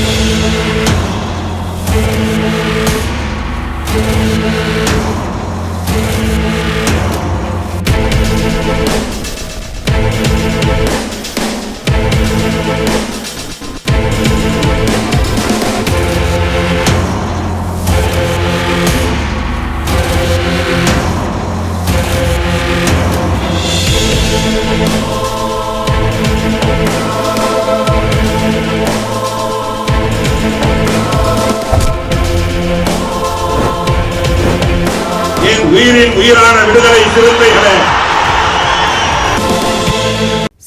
என்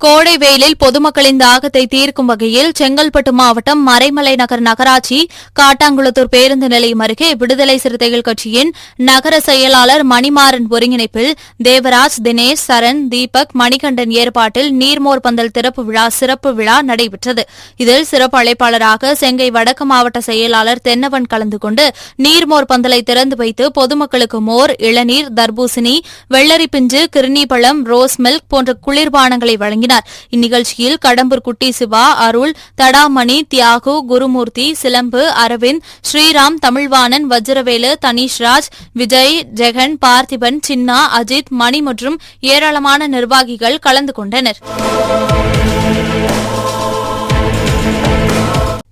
கோடை வெயிலில் பொதுமக்களின் தாகத்தை தீர்க்கும் வகையில் செங்கல்பட்டு மாவட்டம் மறைமலை நகர் நகராட்சி காட்டாங்குளத்தூர் பேருந்து நிலையம் அருகே விடுதலை சிறுத்தைகள் கட்சியின் நகர செயலாளர் மணிமாறன் ஒருங்கிணைப்பில் தேவராஜ் தினேஷ் சரண் தீபக் மணிகண்டன் ஏற்பாட்டில் நீர்மோர் பந்தல் திறப்பு விழா சிறப்பு விழா நடைபெற்றது. இதில் சிறப்பு அழைப்பாளராக செங்கை வடக்கு மாவட்ட செயலாளர் தென்னவன் கலந்து கொண்டு நீர்மோர் பந்தலை திறந்து வைத்து பொதுமக்களுக்கு மோர் இளநீர் தர்பூசணி வெள்ளரி பிஞ்சு கிருணி பழம் ரோஸ் மில்க் போன்ற குளிர்பானங்களை வழங்கினார். இந்நிகழ்ச்சியில் கடம்பூர் குட்டி சிவா அருள் தடாமணி தியாகு குருமூர்த்தி சிலம்பு அரவிந்த் ஸ்ரீராம் தமிழ்வாணன் வஜ்ரவேலு தனிஷ்ராஜ் விஜய் ஜெகன் பார்த்திபன் சின்னா அஜித் மணி மற்றும் ஏராளமான நிர்வாகிகள் கலந்து கொண்டனர்.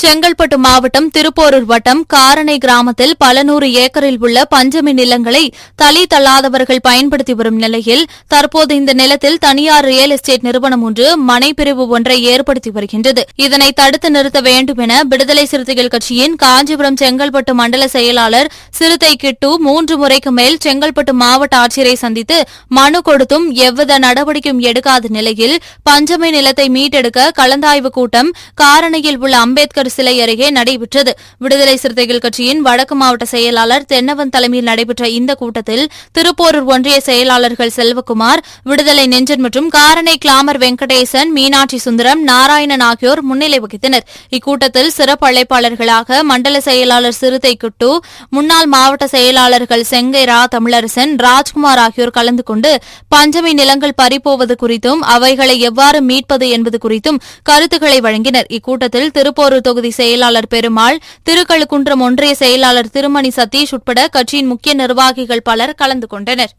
செங்கல்பட்டு மாவட்டம் திருப்போரூர் வட்டம் காரணை கிராமத்தில் பல நூறு ஏக்கரில் உள்ள பஞ்சமி நிலங்களை தளி தள்ளாதவர்கள் பயன்படுத்தி வரும் நிலையில் தற்போது இந்த நிலத்தில் தனியார் ரியல் எஸ்டேட் நிறுவனம் ஒன்று மனைப்பிரிவு ஒன்றை ஏற்படுத்தி வருகின்றது. இதனை தடுத்து நிறுத்த வேண்டும் என விடுதலை சிறுத்தைகள் கட்சியின் காஞ்சிபுரம் செங்கல்பட்டு மண்டல செயலாளர் சிறுத்தை கிட்டு மூன்று முறைக்கு மேல் செங்கல்பட்டு மாவட்ட ஆட்சியரை சந்தித்து மனு கொடுத்தும் எவ்வித நடவடிக்கையும் எடுக்காத நிலையில் பஞ்சமி நிலத்தை மீட்டெடுக்க கலந்தாய்வு கூட்டம் காரணியில் உள்ள அம்பேத்கர் சிலை அருகே நடைபெற்றது. விடுதலை சிறுத்தைகள் கட்சியின் வடக்கு மாவட்ட செயலாளர் தென்னவன் தலைமையில் நடைபெற்ற இந்த கூட்டத்தில் திருப்போரூர் ஒன்றிய செயலாளர்கள் செல்வகுமார் விடுதலை நெஞ்சன் மற்றும் காரணை கிளாமர் வெங்கடேசன் மீனாட்சி சுந்தரம் நாராயணன் ஆகியோர் முன்னிலை வகித்தனர். இக்கூட்டத்தில் சிறப்பு அழைப்பாளர்களாக மண்டல செயலாளர் சிறுத்தை குட்டு முன்னாள் மாவட்ட செயலாளர்கள் செங்கை ரா தமிழரசன் ராஜ்குமார் ஆகியோர் கலந்து கொண்டு பஞ்சமி நிலங்கள் பறிப்போவது குறித்தும் அவைகளை எவ்வாறு மீட்பது என்பது குறித்தும் கருத்துக்களை வழங்கினர். இக்கூட்டத்தில் திருப்போரூர் தொகுதி செயலாளர் பெருமாள் திருக்கழுக்குன்றம் ஒன்றிய செயலாளர் திருமணி சதீஷ் உட்பட கட்சியின் முக்கிய நிர்வாகிகள் பலர் கலந்து கொண்டனர்.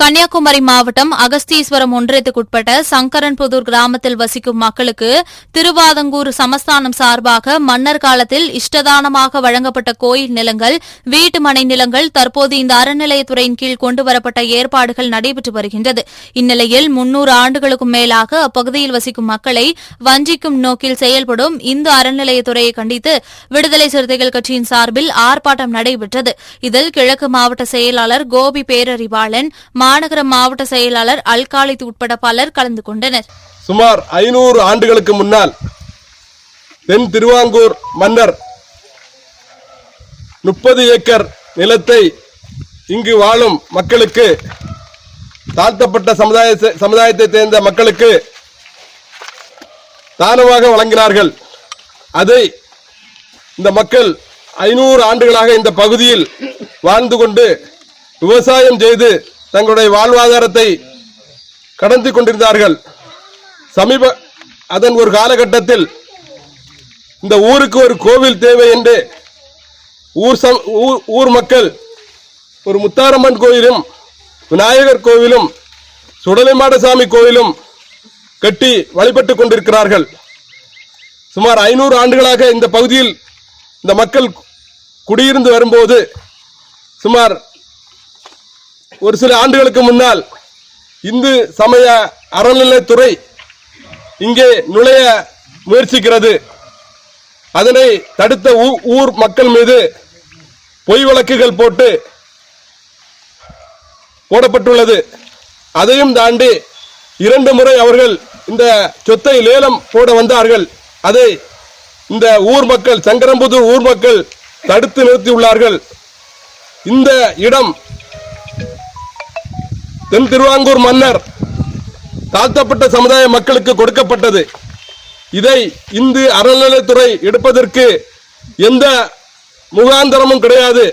கன்னியாகுமரி மாவட்டம் அகஸ்தீஸ்வரம் ஒன்றியத்துக்குட்பட்ட சங்கரன்புதூர் கிராமத்தில் வசிக்கும் மக்களுக்கு திருவாதங்கூர் சமஸ்தானம் சார்பாக மன்னர் காலத்தில் இஷ்டதானமாக வழங்கப்பட்ட கோயில் நிலங்கள் வீட்டு மனை நிலங்கள் தற்போது இந்த அறநிலையத்துறையின் கீழ் கொண்டுவரப்பட்ட ஏற்பாடுகள் நடைபெற்று வருகின்றது. இந்நிலையில் முன்னூறு ஆண்டுகளுக்கும் மேலாக அப்பகுதியில் வசிக்கும் மக்களை வஞ்சிக்கும் நோக்கில் செயல்படும் இந்து அறநிலையத்துறையை கண்டித்து விடுதலை சிறுத்தைகள் கட்சியின் சார்பில் ஆர்ப்பாட்டம் நடைபெற்றது. இதில் கிழக்கு மாவட்ட செயலாளர் கோபி பேரறிவாளன் மாநகர மாவட்ட செயலாளர் அல்காலித் உட்பட பலர் கலந்து கொண்டனர். சுமார் ஐநூறு ஆண்டுகளுக்கு முன்னால் தென் திருவாங்கூர் மன்னர் முப்பது ஏக்கர் நிலத்தை இங்கு வாழும் மக்களுக்கு தாழ்த்தப்பட்ட சமுதாய சமுதாயத்தை சேர்ந்த மக்களுக்கு தானமாக வழங்கினார்கள். அதை இந்த மக்கள் ஐநூறு ஆண்டுகளாக இந்த பகுதியில் வாழ்ந்து கொண்டு விவசாயம் செய்து தங்களுடைய வாழ்வாதாரத்தை கடந்து கொண்டிருந்தார்கள். சமீப அதன் ஒரு காலகட்டத்தில் இந்த ஊருக்கு ஒரு கோவில் தேவை என்று ஊர் சம் ஊர் ஊர் மக்கள் ஒரு முத்தாரம்மன் கோயிலும் விநாயகர் கோவிலும் சுடலைமாடசாமி கோவிலும் கட்டி வழிபட்டு கொண்டிருக்கிறார்கள். சுமார் ஐநூறு ஆண்டுகளாக இந்த பகுதியில் இந்த மக்கள் குடியிருந்து வரும்போது சுமார் ஒரு சில ஆண்டுகளுக்கு முன்னால் இந்து சமய அறநிலைத்துறை இங்கே நுழைய முயற்சிக்கிறது. அதனை தடுத்த ஊ- ஊர் மக்கள் மீது பொய் வழக்குகள் போட்டு போடப்பட்டுள்ளது. அதையும் தாண்டி இரண்டு முறை அவர்கள் இந்த சொத்தை லேலம் போட வந்தார்கள். அதை இந்த ஊர் மக்கள் சங்கரம்புதூர் ஊர் மக்கள் தடுத்து நிறுத்தியுள்ளார்கள். இந்த இடம் தென் திருவாங்கூர் மன்னர் தாழ்த்தப்பட்ட சமுதாய மக்களுக்கு கொடுக்கப்பட்டது. இதை இந்து அறநிலைத்துறை எடுப்பதற்கு எந்த முகாந்திரமும் கிடையாது.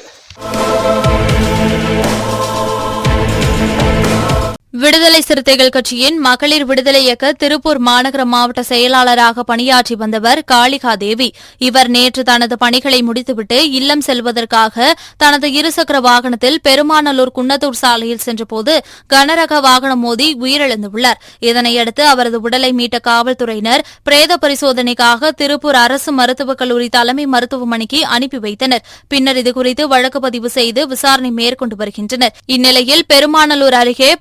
விடுதலை சிறுத்தைகள் கட்சியின் மகளிர் விடுதலை இயக்க திருப்பூர் மாநகர மாவட்ட செயலாளராக பணியாற்றி வந்தவர் காளிகா தேவி இவர் நேற்று தனது பணிகளை முடித்துவிட்டு இல்லம் செல்வதற்காக தனது இருசக்கர வாகனத்தில் பெருமாநல்லூர் குன்னத்தூர் சாலையில் சென்றபோது கனரக வாகனம் மோதி உயிரிழந்துள்ளார். இதனையடுத்து அவரது உடலை மீட்ட காவல்துறையினர் பிரேத பரிசோதனைக்காக திருப்பூர் அரசு மருத்துவக் கல்லூரி தலைமை மருத்துவமனைக்கு அனுப்பி வைத்தனர். பின்னர் இதுகுறித்து வழக்கு பதிவு செய்து விசாரணை மேற்கொண்டு வருகின்றனர். இந்நிலையில் பெருமாநல்லூர் அருகே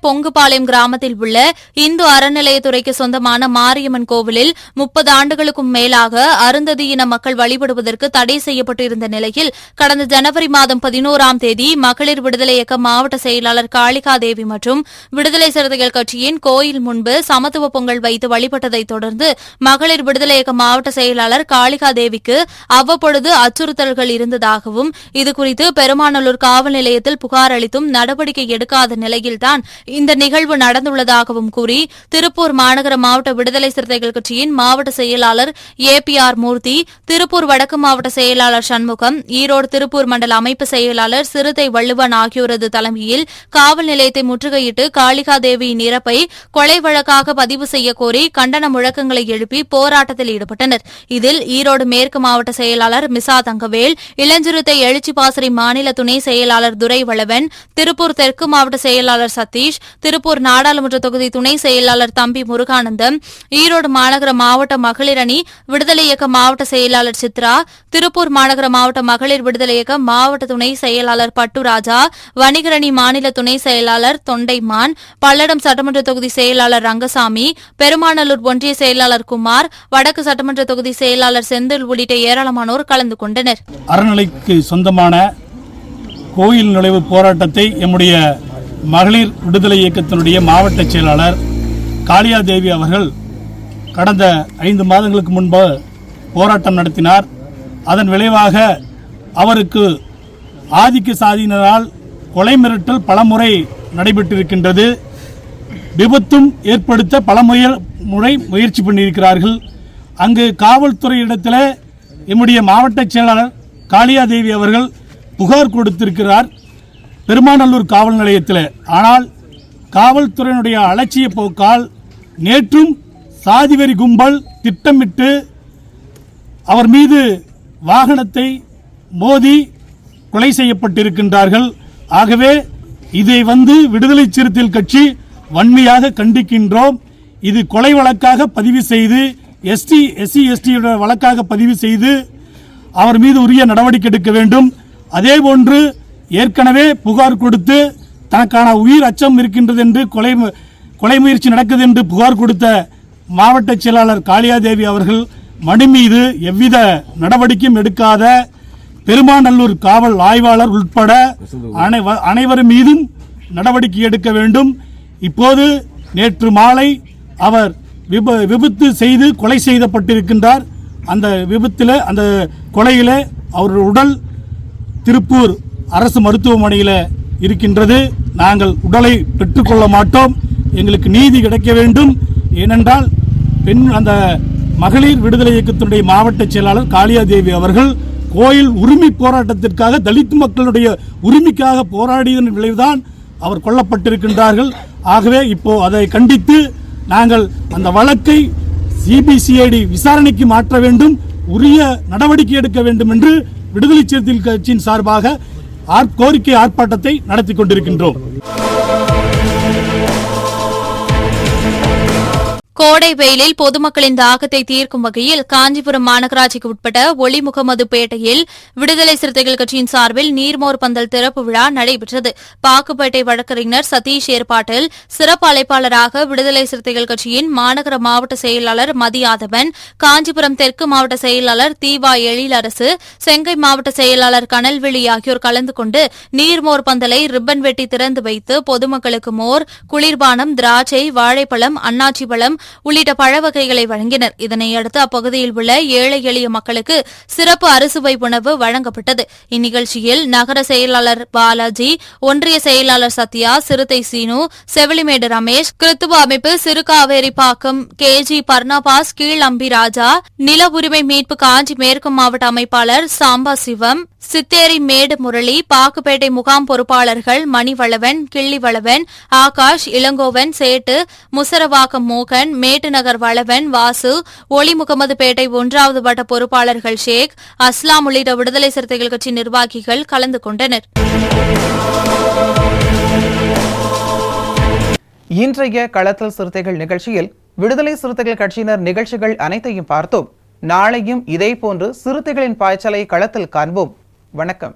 பொங்குபாளையம் கிராமத்தில் உள்ள இந்து அறநிலையத்துறைக்கு சொந்தமான மாரியம்மன் கோவிலில் முப்பது ஆண்டுகளுக்கும் மேலாக அருந்ததியின மக்கள் வழிபடுவதற்கு தடை செய்யப்பட்டிருந்த நிலையில் கடந்த ஜனவரி மாதம் பதினோராம் தேதி மகளிர் விடுதலை இயக்க மாவட்ட செயலாளர் காளிகாதேவி மற்றும் விடுதலை சிறுத்தைகள் கட்சியின் கோயில் முன்பு சமத்துவ பொங்கல் வைத்து வழிபட்டதைத் தொடர்ந்து மகளிர் விடுதலை இயக்க மாவட்ட செயலாளர் காளிகாதேவிக்கு அவ்வப்பொழுது அச்சுறுத்தல்கள் இருந்ததாகவும் இதுகுறித்து பெருமாநல்லூர் காவல் நிலையத்தில் புகார் அளித்தும் நடவடிக்கை எடுக்காத நிலையில்தான் இந்த நிகழ்வு நடந்துள்ளதாகவும் கூறி திருப்பூர் மாநகர மாவட்ட விடுதலை சிறுத்தைகள் கட்சியின் மாவட்ட செயலாளர் A P R Murthy Tiruppur வடக்கு மாவட்ட செயலாளர் சண்முகம் ஈரோடு திருப்பூர் மண்டல அமைப்பு செயலாளர் சிறுத்தை வள்ளுவன் ஆகியோரது தலைமையில் காவல் நிலையத்தை முற்றுகையிட்டு காளிகா தேவியின் இறப்பை கொலை வழக்காக பதிவு செய்யக்கோரி கோரி கண்டன முழக்கங்களை எழுப்பி போராட்டத்தில் ஈடுபட்டனர். இதில் ஈரோடு மேற்கு மாவட்ட செயலாளர் மிசா தங்கவேல் இளஞ்சிறுத்தை எழுச்சி பாசறை மாநில துணை செயலாளர் துரை வளவன் திருப்பூர் தெற்கு மாவட்ட செயலாளர் சதீஷ் திருப்பூர் நாடாளுமன்ற தொகுதி துணை செயலாளர் தம்பி முருகானந்தம் ஈரோடு மாநகர மாவட்ட மகளிர் அணி விடுதலை இயக்க மாவட்ட செயலாளர் சித்ரா திருப்பூர் மாநகர மாவட்ட மகளிர் விடுதலை இயக்க மாவட்ட துணை செயலாளர் பட்டுராஜா வணிகர் அணி மாநில துணை செயலாளர் தொண்டைமான் பல்லடம் சட்டமன்ற தொகுதி செயலாளர் ரங்கசாமி பெருமாநல்லூர் ஒன்றிய செயலாளர் குமார் வடக்கு சட்டமன்ற தொகுதி செயலாளர் செந்தில் உள்ளிட்ட ஏராளமானோர் கலந்து கொண்டனர். அறநிலைக்கு சொந்தமான கோயில் நுழைவு போராட்டத்தை எம்முடைய மகளிர் விடுதலை இயக்கத்தினுடைய மாவட்ட செயலாளர் காளியாதேவி அவர்கள் கடந்த ஐந்து மாதங்களுக்கு முன்பு போராட்டம் நடத்தினார். அதன் விளைவாக அவருக்கு ஆதிக்க சாதியினரால் கொலை மிரட்டல் பலமுறை நடைபெற்றிருக்கின்றது. விபத்தும் ஏற்படுத்த பல முறை முயற்சி பண்ணியிருக்கிறார்கள். அங்கு காவல்துறை இடத்துல எம்முடைய மாவட்ட செயலாளர் காளியாதேவி அவர்கள் புகார் கொடுத்திருக்கிறார். பெருமாநல்லூர் காவல் நிலையத்தில். ஆனால் காவல்துறையினுடைய அலட்சிய போக்கால் நேற்றும் சாதிவெறி கும்பல் திட்டமிட்டு அவர் மீது வாகனத்தை மோதி கொலை செய்யப்பட்டிருக்கின்றார்கள். ஆகவே இதை வந்து விடுதலை சிறுத்தைகள் கட்சி வன்மையாக கண்டிக்கின்றோம். இது கொலை வழக்காக பதிவு செய்து எஸ்டி எஸ்சி எஸ்டி வழக்காக பதிவு செய்து அவர் மீது உரிய நடவடிக்கை எடுக்க வேண்டும். அதே போன்று ஏற்கனவே புகார் கொடுத்து தனக்கான உயிர் அச்சம் இருக்கின்றது என்று கொலை கொலை முயற்சி நடக்குது என்று புகார் கொடுத்த மாவட்ட செயலாளர் காளியாதேவி அவர்கள் மனு மீது எவ்வித நடவடிக்கையும் எடுக்காத பெருமாநல்லூர் காவல் ஆய்வாளர் உட்பட அனைவ- அனைவர் மீதும் நடவடிக்கை எடுக்க வேண்டும். இப்போது நேற்று மாலை அவர் விப- விபத்து செய்து கொலை செய்யப்பட்டிருக்கின்றார் அந்த விபத்தில் அந்த கொலையில் அவர் உடல் திருப்பூர் அரசு மருத்துவமனையில் இருக்கின்றது. நாங்கள் உடலை பெற்றுக்கொள்ள மாட்டோம். எங்களுக்கு நீதி கிடைக்க வேண்டும். ஏனென்றால் பெண் அந்த மகளிர் விடுதலை இயக்கத்தினுடைய மாவட்ட செயலாளர் காளியாதேவி அவர்கள் கோயில் உரிமை போராட்டத்திற்காக தலித் மக்களுடைய உரிமைக்காக போராடியதன் விளைவுதான் அவர் கொல்லப்பட்டிருக்கின்றார்கள். ஆகவே இப்போ அதை கண்டித்து நாங்கள் அந்த வழக்கை சிபிசிஐடி விசாரணைக்கு மாற்ற வேண்டும். உரிய நடவடிக்கை எடுக்க வேண்டும் என்று விடுதலை சிறுத்தைகள் கட்சியின் சார்பாக கோரிக்கை ஆர்ப்பாட்டத்தை நடத்தி கொண்டிருக்கின்றோம். கோடை வெயிலில் பொதுமக்களின் தாகத்தை தீர்க்கும் வகையில் காஞ்சிபுரம் மாநகராட்சிக்கு உட்பட்ட ஒளிமுகமது பேட்டையில் விடுதலை சிறுத்தைகள் கட்சியின் சார்பில் நீர்மோர் பந்தல் திறப்பு விழா நடைபெற்றது. பாக்குப்பேட்டை வழக்கறிஞர் சதீஷ் ஏற்பாட்டில் சிறப்பு அழைப்பாளராக விடுதலை சிறுத்தைகள் கட்சியின் மாநகர மாவட்ட செயலாளர் மதியாதவன் காஞ்சிபுரம் தெற்கு மாவட்ட செயலாளர் தீவா எழிலரசு செங்கை மாவட்ட செயலாளர் கனல்வெளி ஆகியோர் கலந்து கொண்டு நீர்மோர் பந்தலை ரிப்பன் வெட்டி திறந்து வைத்து பொதுமக்களுக்கு மோர் குளிர்பானம் திராட்சை வாழைப்பழம் அன்னாச்சி பழம் உள்ளிட்ட பழ வகைகளை வழங்கினர். இதனையடுத்து அப்பகுதியில் உள்ள ஏழை எளிய மக்களுக்கு சிறப்பு அறுசுவை உணவு வழங்கப்பட்டது. இந்நிகழ்ச்சியில் நகர செயலாளர் பாலாஜி ஒன்றிய செயலாளர் சத்யா சிறுத்தை சீனு செவிலிமேடு ரமேஷ் கிறித்துவ அமைப்பு Sirukaveripakkam K G Barnabas Keezhambi Raja நில உரிமை மீட்பு காஞ்சி மேற்கு மாவட்ட அமைப்பாளர் சாம்பா சிவம் சித்தேரி மேடு முரளி பாக்குப்பேட்டை முகாம் பொறுப்பாளர்கள் மணிவளவன் கிள்ளிவளவன் ஆகாஷ் இளங்கோவன் சேட்டு முசரவாக்கம் மோகன் மேட்டுநகர் வளவன் வாசு ஒளி முகமதுபேட்டை ஒன்றாவது வட்ட பொறுப்பாளர்கள் ஷேக் அஸ்லாம் உள்ளிட்ட விடுதலை சிறுத்தைகள் கட்சி நிர்வாகிகள் கலந்து கொண்டனர். இன்றைய களத்தல் சிறுத்தைகள் நிகழ்ச்சியில் விடுதலை சிறுத்தைகள் கட்சியினர் நிகழ்ச்சிகள் அனைத்தையும் பார்த்தோம். நாளையும் இதேபோன்று சிறுத்தைகளின் பாய்ச்சலை களத்தில் காண்போம். வணக்கம்.